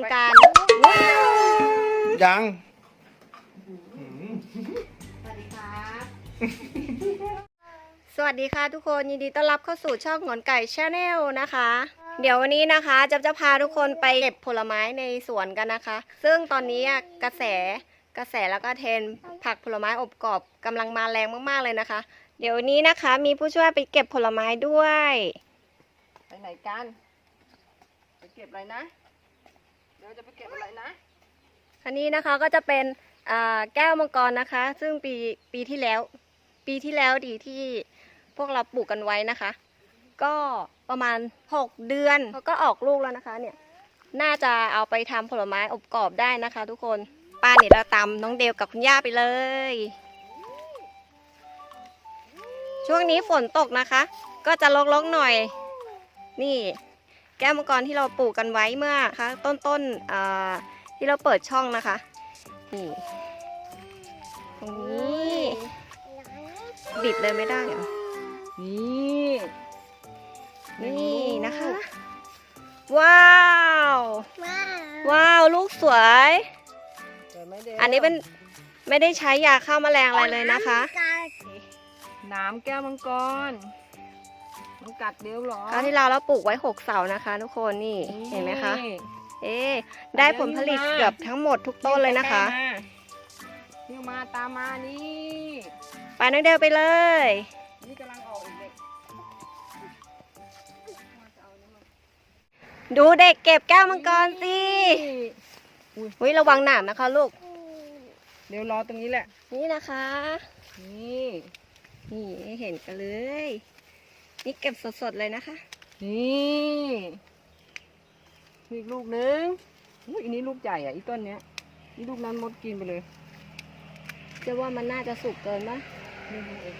ำการยัง สวัสดีครับสวัสดีค่ะทุกคนยินดีต้อนรับเข้าสู่ช่องหงอนไก่ชาแนลนะคะ เดี๋ยววันนี้นะคะจะจะพาทุกคนไปเก็บผลไม้ในสวนกันนะคะ ซึ่งตอนนี้อะกระแสกระแสแล้วก็เทรนด์ผักผลไม้อบกรอบกำลังมาแรงมากๆเลยนะคะ เดี๋ยววันนี้นะคะมีผู้ช่วยไปเก็บผลไม้ด้วย ไปไหนกัน ไปเก็บอะไรนะเดี๋ยวจะไปเก็บอะไรนะ อันนี้นะคะก็จะเป็นแก้วมังกรนะคะ ซึ่งปีปีที่แล้ว ปีที่แล้วดีที่พวกเราปลูกกันไว้นะคะ ก็ประมาณ 6 เดือนเขาก็ออกลูกแล้วนะคะเนี่ยน่าจะเอาไปทำผลไม้อบกรอบได้นะคะ ทุกคนป้าเนี่ยเราตำน้องเดวกับคุณย่าไปเลย ช่วงนี้ฝนตกนะคะ ก็จะลกๆหน่อย นี่ แก้วมังกรที่เราปลูกกันไว้เมื่อคะต้นๆนอ่าที่เราเปิดช่องนะคะนี่ตรงนี้บิดเลยไม่ได้เหรอนี่นี่นะคะ ว้าว ว้าวลูกสวยเดี๋ยวไม่เดี๋ยวอันนี้เป็นไม่ได้ใช้ยาฆ่าแมลงอะไรเลยนะคะ น้ำแก้วมังกร มันกัดเดียวเหรอคราวที่เราเราปลูกไว้หกเสานะคะ ทุกคนนี่เห็นไหมคะ เอ๊ะได้ผลผลิตเกือบทั้งหมดทุกต้นเลยนะคะนี่มาตามมานี่ไปน้องเดวไปเลย นี่กำลังออกอีกเด็กดูเด็กเก็บแก้วมังกรสิอุ้ยระวังหนามนะคะลูก เดี๋ยวรอตรงนี้แหละ นี่นะคะ นี่ นี่ให้เห็นกันเลย นี่เก็บสดๆเลยนะคะ นี่มีอีกลูกนึงอุ้ยอันนี้ลูกใหญ่อะอีต้นเนี้ยนี่ลูกนั้นมดกินไปเลยจะว่ามันน่าจะสุกเกินปะนี่ลูกเอง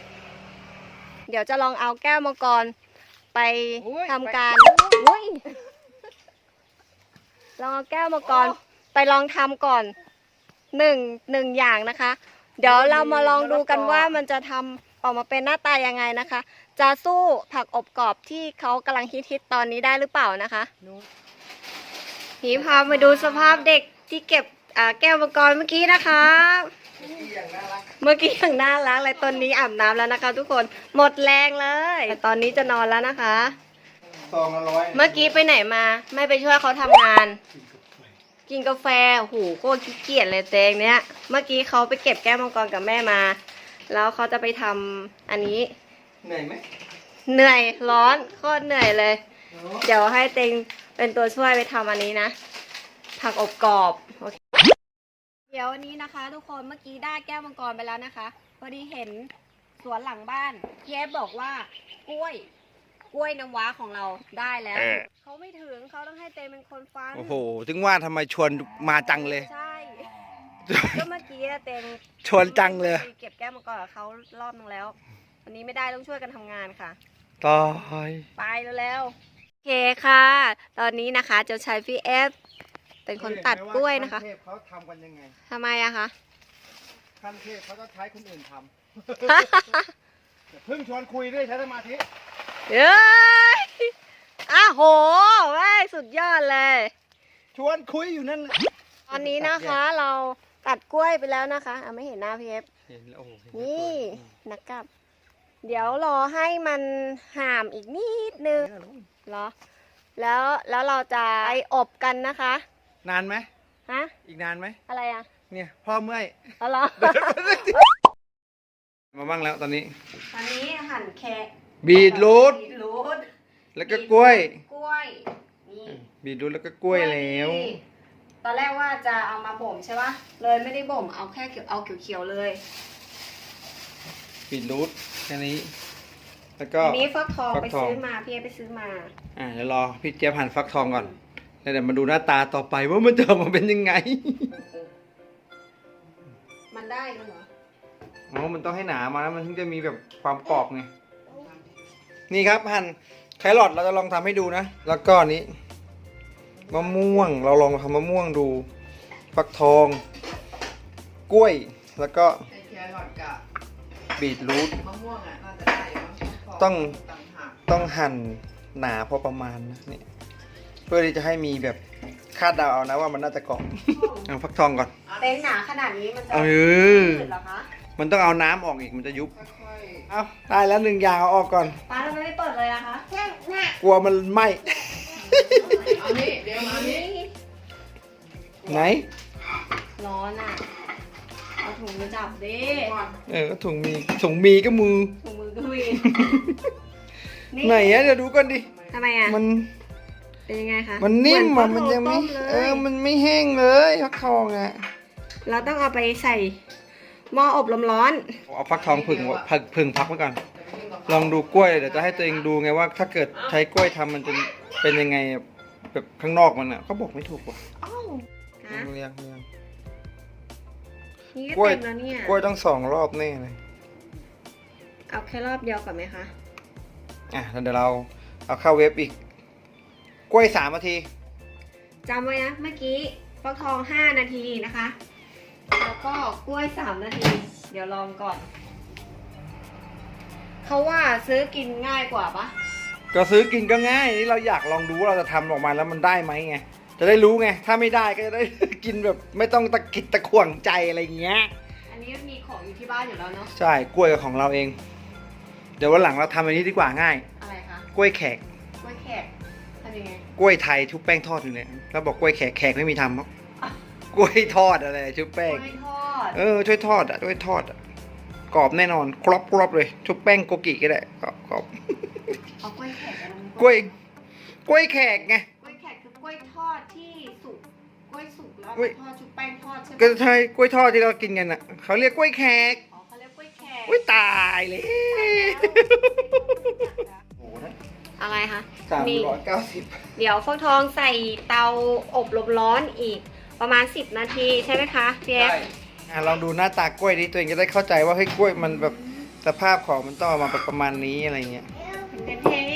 เดี๋ยวจะลองเอาแก้วมังกรไปอุ๊ยทำการอุ้ยลองเอาแก้วมังกรไปลองทำก่อนหนึ่งหนึ่งอย่างนะคะ เดี๋ยวเรามาลองดูกันว่ามันจะทำออกมาเป็นหน้าตายังไงนะคะ จะสู้ผักอบกรอบที่เขากำลังฮิตๆตอนนี้ได้หรือเปล่านะคะนู้นผีพามาดูสภาพเด็กที่เก็บอ่าแก้วมังกรเมื่อกี้นะคะเมื่อกี้อย่างน่ารักเลยตอนนี้อาบน้ำแล้วนะคะ ทุกคนหมดแรงเลยแต่ตอนนี้จะนอนแล้วนะคะ ซองละร้อยเมื่อกี้ไปไหนมา ไม่ไปช่วยเขาทำงาน กินกาแฟโอ้โหโคตรขี้เกียจเลยเตงเนี้ย เมื่อกี้เขาไปเก็บแก้วมังกรกับแม่มา แล้วเขาจะไปทำอันนี้ เหนื่อยไหมเหนื่อยร้อนโคตรเหนื่อยเลยเนอะเดี๋ยวให้เต็งเป็นตัวช่วยไปทำอันนี้นะ ผักอบกรอบโอเคเดี๋ยววันนี้นะคะ ทุกคนเมื่อกี้ได้แก้วมังกรไปแล้วนะคะพอดีเห็นสวนหลังบ้านเพียบบอกว่ากล้วย กล้วยน้ำว้าของเราได้แล้วเขาไม่ถึงเขาต้องให้เต็งเป็นคนฟังโอ้โห ถึงว่าทำไมชวนมาจังเลย ใช่ ก็เมื่อกี้เต็งชวนจังเลยไปเก็บแก้วมังกรกับเขารอบนึงแล้ว วันนี้ไม่ได้ต้องช่วยกันทำงานค่ะ ตายไปแล้วๆโอเคค่ะ ตอนนี้นะคะเจะใช้พี่เอฟเป็นคนตัดกล้วยนะคะขั้นเทพเขาทำกันยังไงทำไมอะคะ ขั้นเทพเขาจะใช้คนอื่นทำอย่าเพิ่งชวนคุยด้วยใช้สมาธิ เอ้ยอ้าโหเว้ยสุดยอดเลย ชวนคุยอยู่นั่นน่ะตอนนี้นะคะเราตัดกล้วยไปแล้วนะคะอะไม่เห็นหน้าพี่เอฟ เห็นแล้วโอ้โหเห็นแล้วนี่นักกลับ เดี๋ยวรอให้มันห่ามอีกนิดนึงเหรอ แล้วแล้วเราจะไปอบกันนะคะนานไหม ฮะอีกนานไหม อะไรอะเนี่ยพ่อเมื่อย เอาเหรอ มาบ้างแล้วตอนนี้ ตอนนี้หั่นแคร บีทรูทบีทรูทแล้วก็กล้วย กล้วยนี่บีทรูทแล้วก็กล้วยแล้ว นี่ตอนแรกว่าจะเอามาบ่มใช่ปะเลยไม่ได้บ่มเอาแค่เขียวเอาเขียวๆเลยบีทรูทแค่นี้ แล้วก็ อันนี้ฟักทองฟักไปทอง ซื้อมาพี่เอไปซื้อมา อ่าเดี๋ยวรอพี่เจี๊ยบหั่นฟักทองก่อนแล้วเดี๋ยวมาดูหน้าตาต่อไปว่ามันจะออกมาเป็นยังไงมันได้กันเหรอ อ๋อมันต้องให้หนามาแล้วมันถึงจะมีแบบความกรอบไง นี่ครับหั่นแครอทเราจะลองทำให้ดูนะ แล้วก็อันนี้มะม่วงเราลองทำมะม่วงดูฟักทอง กล้วยแล้วก็ไอ้แครอทกับบีทรูทมะม่วงอะน่าจะได้มั้งต้องต่างหากต้องหั่นหนาพอประมาณนะเนี่ยเพื่อที่จะให้มีแบบคคาดเดาเอานะว่ามันน่าจะกรอบเอาฟักทองก่อนเต็งหนาขนาดนี้มันจะเออจืดเหรอคะ มันต้องเอาน้ำออกอีกมันจะยุบ เอาได้แล้วหนึ่งอย่างเอาออกก่อน ป้าทำไมไม่เปิดเลยอะคะกลัวมันไหม้เอานี้เดี๋ยวมานี้ไหน ร้อนอะเอาถุงมาจับดิเออก็ถุงมีถุงมีก็มือ ถุงมือก็มีไหนอะเดี๋ยวดูก่อนดิ ทำไมอะมัน เป็นยังไงคะมันนิ่มเหอะฟักมันยังไม่ทองต้เออเลยมันไม่แห้งเลยฟักทองอะเราต้องเอาไปใส่ หม้ออบลมร้อน เอาฟักทองผึ่งไว้ผึ่งผึ่งพักไว้ก่อน ลองดูกล้วยเดี๋ยวจะให้ตัวเองดูไงว่า ถ้าเกิดใช้กล้วยทำมันจะเป็นยังไงอะแบบข้างนอกมันอะเขาบอกไม่ถูกว่ะฮะเรียงเรียงนี่กล้ก็วยเต็มแล้วเนี่ยกล้วยต้องสองรอบแน่เลยเอาแค่รอบเดียวก่อนไหมคะอะแล้วเดี๋ยวเราเอาเข้าเว็บอีก กล้วยสามนาทีจำไว้นะเมื่อกี้ฟักทอง 5 นาทีนะคะ แล้วก็กล้วย3นาที เดี๋ยวลองก่อน เขาว่าซื้อกินง่ายกว่าปะก็ซื้อกินก็ง่ายนี่เราอยากลองดูว่าเราจะทำออกมาแล้วมันได้ไหมไงจะได้รู้ไง ถ้าไม่ได้ก็จะได้ กินแบบไม่ต้องตะกิดตะขวงใจอะไรอย่างเงี้ย อันนี้มีของอยู่ที่บ้านอยู่แล้วเนาะ ใช่กล้วยกับของเราเอง เดี๋ยววันหลังเราทำอันนี้ดีกว่าง่าย อะไรคะกล้วยแขก กล้วยแขกทำยังไง กล้วยไทยชุบแป้งทอดอยู่เนี่ยแล้วบอกกล้วยแขกแขกไม่มีทำหรอก กล้วยทอดอะไรชุบกแป้งล้วยทอดเออช่วยทอดอะช่วยทอดอะกรอบแน่นอนกรอบกรอบเลยชุบแป้งโกกิก็ได้กรอบกรอบเอากล้วยแขกไปลงกล้วยกล้วยแขกไง กล้วยแขกคือกล้วยทอดที่สุกกล้วยสุกแล้วกล้วย ทอดชุบแป้งทอดใช่ไหมก็ใช่กล้วยทอดที่เรากินกันอะเขาเรียกกล้วยแขกอ๋อเขาเรียกกล้วยแขกอุ้ยตายเลยโอ้โหอะไรคะ สามมีร้อยเก้าสิบเดี๋ยวฟักทองใส่เตาอบลมร้อนอีก ประมาณ 10 นาทีใช่ไหมคะพี่เอฟใช่อะลองดูหน้าตากล้วยนี้ตัวเองจะได้เข้าใจว่าเฮ้ยกล้วยมันแบบสภาพของมันต้องออกมาแบบประมาณนี้อะไรเงี้ยเห็นเห็น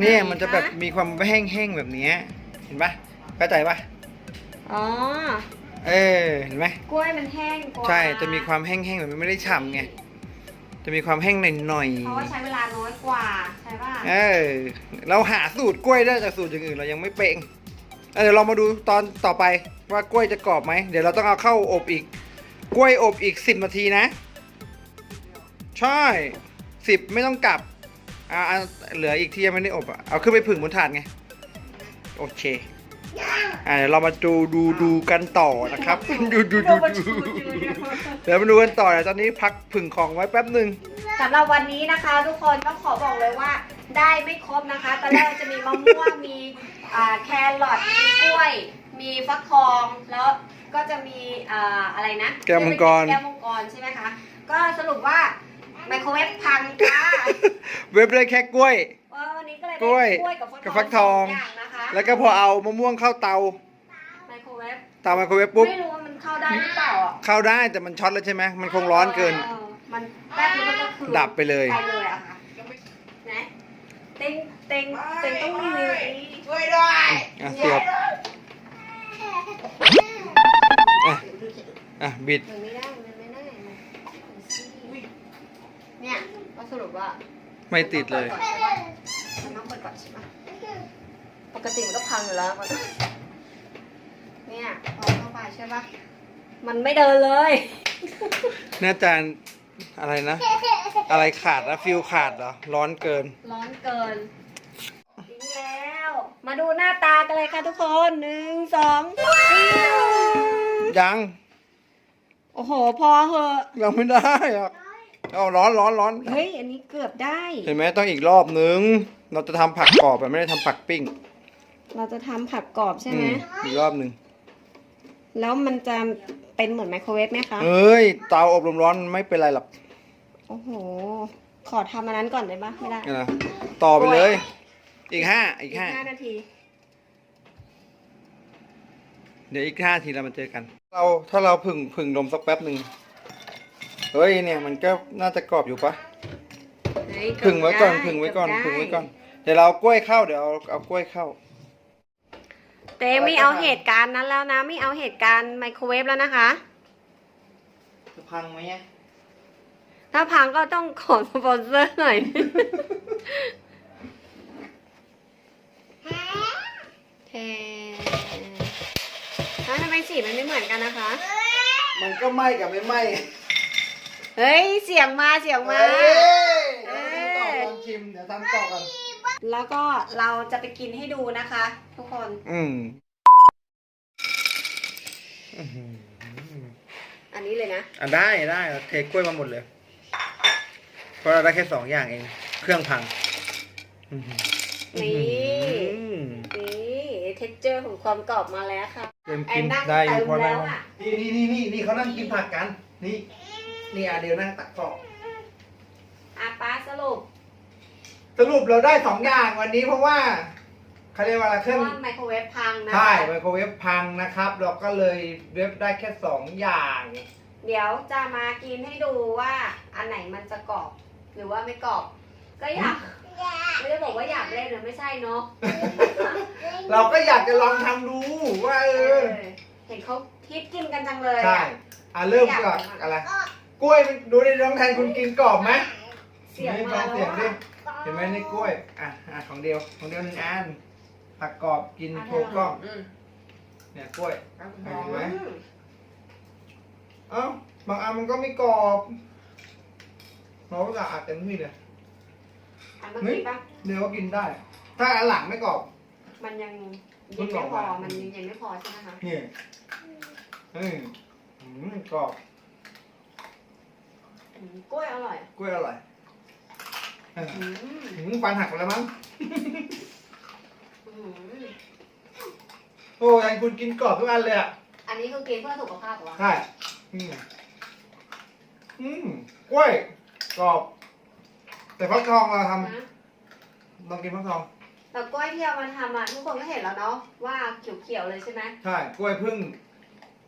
เนี่ยมันจะแบบมีความแห้งๆแบบเนี้ยเห็นปะเข้าใจปะอ๋อ เออเห็นไหมกล้วยมันแห้งกว่าใช่จะมีความแห้งๆแบบมันไม่ได้ฉ่ำไงจะมีความแห้งหน่อยเพราะว่าใช้เวลาน้อยกว่าใช่ป่ะๆเออเราหาสูตรกล้วยได้จากสูตรอย่างอื่นเรายังไม่เป๊งอะ เดี๋ยวเรามาดูตอนต่อไปว่ากล้วยจะกรอบไหม เดี๋ยวเราต้องเอาเข้าอบอีก กล้วยอบอีกสิบนาทีนะ ใช่สิบไม่ต้องกลับอ่าเหลืออีกที่ยังไม่ได้อบอะเอาขึ้นไปผึ่งบนถาดไง โอเคอ่าเดี๋ยวเรามาดูดูดูกันต่อนะครับ ดูดูดูดูเดี๋ยวมาดูกันต่อเดี๋ยวตอนนี้พักผึ่งของไว้แป๊บหนึ่งสำหรับวันนี้นะคะ ทุกคนต้องขอบอกเลยว่า ได้ไม่ครบนะคะตอนแรกจะมีมะม่วงมี แครอทมีกล้วย มีฟักทองแล้วก็จะมีอ่าอะไรนะแก้วมังกร แก้วมังกรใช่ไหมคะ ก็สรุปว่าไมโครเวฟพังจ้าเว็บได้แค่กล้วยว่าวันนี้ก็เลยกล้วยได้กล้วยกับกับฟัฟักกททอองง สอย่างนะคะแล้วก็พอเอามะม่วงเข้าเตาไมโครเวฟเตาไมโครเวฟปุ๊บ ไม่รู้ว่ามันเข้าได้หรือเปล่าอะเข้าได้แต่มันช็อตแล้วใช่ไหมมันคงร้อนเกิน ออมันแป๊บนึงมันก็คือดับไปเลย ไปเลยอะค่ะนะเต็ง เต็งเต็งต้องรีวิวนี้ช่วยด้วยอะเสียบอะอะบิด มันไม่ได้ มันไม่ได้มันเนี่ยก็สรุปว่าไม่ติดเลย มันต้องเปิดก่อนใช่ปะปกติมันก็พังอยู่แล้วมันเนี่ยพอเข้าไปใช่ปะมันไม่เดินเลยน่าจะอะไรนะ อะไรขาดนะฟิลขาดเหรอ ร้อนเกิน ร้อนเกินทิ้ง แล้ว มาดูหน้าตากันเลยค่ะทุกคนหนึ่งสองปิ้วยัง โอ้โห พอเหอะ ยังไม่ได้อะเอาร้อนร้อนร้อนเฮ้ย อันนี้เกือบได้ เห็นไหมต้องอีกรอบนึง เราจะทำผักกรอบแบบไม่ได้ทำผักปิ้งเราจะทำผักกรอบใช่ไหมอืมอีกรอบหนึ่งแล้วมันจะเป็นเหมือนไมโครเวฟไหมคะ เอ้ยเตาอบลมร้อนไม่เป็นไรหรอกโอ้โห ขอทำอันนั้นก่อนได้ปะไม่ได้ นะต่อไปเลย อีกห้าอีกห้าห้านาที เดี๋ยวอีกห้าทีเรามาเจอกัน เราถ้าเราผึ่งผึ่งลมสักแป๊บหนึ่งเฮ้ยเนี่ยมันก็น่าจะกรอบอยู่ปะเฮ้ยผึ่งไว้ก่อนเบด้ผึ่งไว้ก่อนเบผึ่งไว้ก่อนด้เดี๋ยวเราเอากล้วยเข้าเดี๋ยวเอาเอากล้วยเข้า เต้ไม่เอาเหตุการณ์นั้นแล้วนะ ไม่เอาเหตุการณ์ไมโครเวฟแล้วนะคะจะพังไหมเนี่ยถ้าพังก็ต้องขอสปอนเซอร์หน่อย แทแล้วทำไมสีมันไม่เหมือนกันนะคะ มันก็ไหม้กับไม่ไหม้เฮ้ย เสียงมาเสียงมาเฮ้ยเอ้เดี๋ยวยทำต่อก่อนชิม เดี๋ยวทำต่อกันแล้วก็เราจะไปกินให้ดูนะคะ ทุกคน อืมอันนี้เลยนะ อะได้ได้เราเทกล้วยมาหมดเลย เพราะเราได้แค่สองอย่างเอง เครื่องพังนี่อืมนี่เท็กเจ อร์ของความกรอบมาแล้วค่ะเต็มแอกินนนั่งได้อเติยู่มพอแล้นั่งวอะนี่นี่นี่นี่นี่เขานั่งกินผักกัน นี่ นี่อาเดียวนั่งตักกรอบอาป้าสรุปสรุปเราได้สองอย่างวันนี้เพราะว่าเขาเรียกว่าอะไรเพเครื่องราะว่าไมโครเวฟพังนะใช่คะไมโครเวฟพังนะครับ เราก็เลยเว็บได้แค่สองอย่าง เดี๋ยวจะมากินให้ดูว่าอันไหนมันจะกรอบ หรือว่าไม่กรอบ ก็อยาก ไม่ได้บอกว่าอยากเล่นหรือไม่ใช่เนาะเราก็อยากจะลองทำดูว่าเอเอออเห็นเขาทิปกินกันจังเลยใช่อะอะเริ่มก่อนอะไร กล้วยมันดูในน้องแทนคุณกินกรอบไหมเสียงไม่มาฟังแล้วเสียงดิอะเห็นไหมในกล้วย อะอะของเดียว ของเดียวหนึ่งอันผักกรอบกินโชว์กล้องอืมเนี่ยกล้วยเอาเห็หอมนไหมอืมเอ้า บางอันมันก็ไม่กรอบเราก็อัดเต็มที่เลย อันเมื่อกี้ปะเนื้อก็กินได้ ถ้าอันหลังไม่กรอบ มันยังมัยันงกรไม่อบพอมากมันยังไม่พอใช่ไหมคะนี่อืมอืมกรอบอืมกล้วยอร่อยกล้วยอร่อยเอออืมอืมฟันหักไปแล้วมั้ง อืมโอ้ยคุณกินกรอบทุกอันเลยอะ อันนี้คือกินเพื่อสุขภาพเหรอวะใช่ อืมอืมกล้วยกรอบ แต่ฟักทองเราทนะำลองกินฟักทอง แต่กล้วยที่เอามาทำอะทุกคนก็เห็นแล้วเนาะว่าเขียวๆเลยใช่ไหมใช่ กล้วยเพึ่ง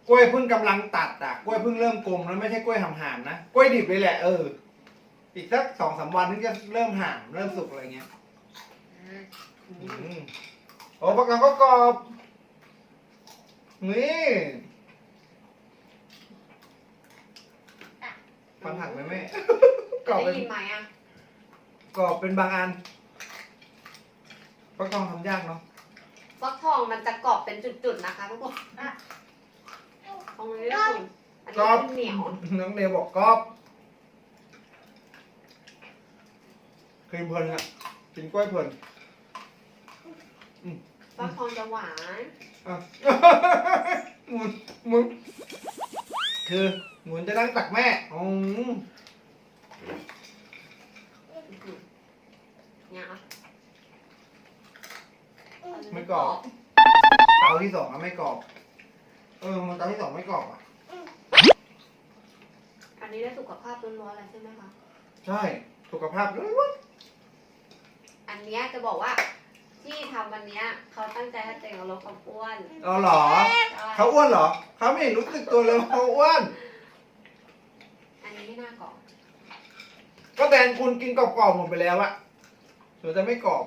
กล้วยเพึ่งกำลังตัดอะ กล้วยเพึ่งเริ่มกลมแล้วไม่ใช่กล้วยห่ามๆนะ กล้วยดิบเลยแหละเออ อีกสักสองสามวันถึงจะเริ่มห่ามเริ่มสุกอะไรเงี้ยอืมอืมโอ้ฟักทองก็กรอบ นี่ฟันหักไหมแม่ กรอบได้เป็น ยินไหมอะ กรอบเป็นบางอันฟักทองทำยากเนาะฟักทองมันจะกรอบเป็นจุดๆนะคะทุกคนตรงนี้ก็คืออันกรนี้อบคือเหนียวน้องเดวบอกกรอบครีมเพลินอะกินกล้วยเพลินฟักทองจะหวานอะ หมุนหมุนคือหมุนจะนั่งตักแม่อืม เนี่ยอะไม่กรอบ เตาที่สองอะไม่กรอบ เออมันเตาที่สองไม่กรอบอะ อันนี้ได้สุขภาพล้วนๆเลยใช่ไหมคะ ใช่ สุขภาพล้วนอันเนี้ยจะบอกว่าที่ทำวันเนี้ยเขาตั้งใจให้ตัวเองลดความอ้วนๆเอาเหรอ เขาอ้วนเหรอ เขาไม่เห็นรู้สึกตัวเลยว่าเขาอ้วน อันนี้ไม่น่ากรอบก็แทนคุณกินกรอบๆหมดไปแล้วอะ หรือจะไม่กรอบ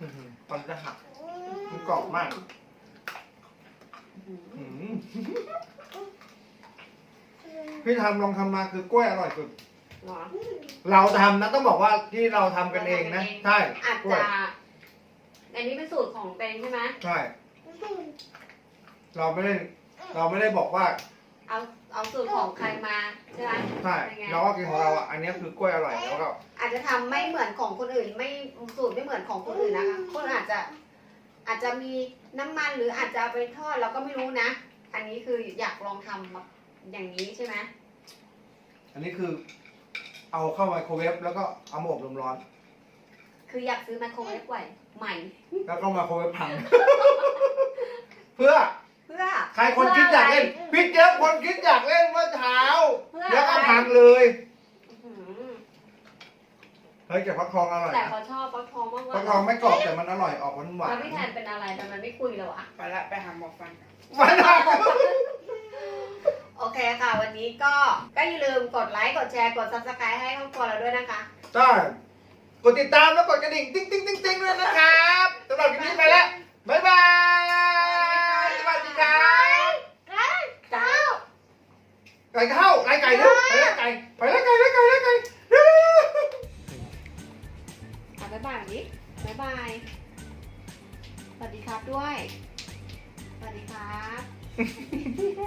อื้อหือตอนจะหักมันกรอบมากอืมอื้อหือพี่ทำลองทำมาคือกล้วยอร่อยสุดเหรอ เราทำนะต้องบอกว่าที่เราทำกันเองนะ ใช่อาจกล้วยจะอันนี้เป็นสูตรของเตงใช่ไหมใช่ เราไม่ได้ เราไม่ได้บอกว่า เอา เอาสูตรของใครมาใช่ไหมใช่เป็นไงเราก็กินของเราอะ อันนี้คือกล้วยอร่อยแล้วก็อาจจะทำไม่เหมือนของคนอื่น ไม่สูตรไม่เหมือนของคนอื่นนะคะคนอาจจะ อาจจะมีน้ำมันหรืออาจจะเอาไปทอดเราก็ไม่รู้นะ อันนี้คืออยากลองทำแบบอย่างนี้ใช่ไหมอันนี้คือ เอาเข้าไมโครเวฟแล้วก็เอามาอบลมร้อน คืออยากซื้อไมโครเวฟไว้ใหม่ แล้วก็ไมาโครเวฟพัง เพื่อเพื่อ ใครคนคิดอยากเล่นพี่เจี๊ยบคนคิดอยากเล่นเมื่อเช้าเพื่อแล้วก็อะไรพังเลยอื้อหือเฮ้ยแต่ฟักทองอร่อยแต่นะเขาชอบฟักทองมากกว่าฟักทองไม่กรอบแต่มันอร่อยออกหวานหวาแล้นวพี่แทนเป็นอะไรทำไมไม่คุยเลยวะไปละไปหาหมอฟันกัน หวานมากโอเคค่ะ วันนี้ก็ก็อย่าลืมกดไลค์ กดแชร์ กด subscribe ให้ครอบครัวเราด้วยนะคะ ใช่กดติดตามแล้วกดกระดิ่งติ๊งติ๊งติ๊งติ๊งด้วยนะครับสำหรับวันนี้ไปแล้วบ๊ายบายส วัสดีครับเจ้าไก่เข้าไก่ไก่เร็วไปแล้วไก่ไปแล้วไก่แล้วไก่แล้วไก่เร็วอะบ๊ายบายแบบนี้บ๊ายบายสวัสดีครับด้วยครับ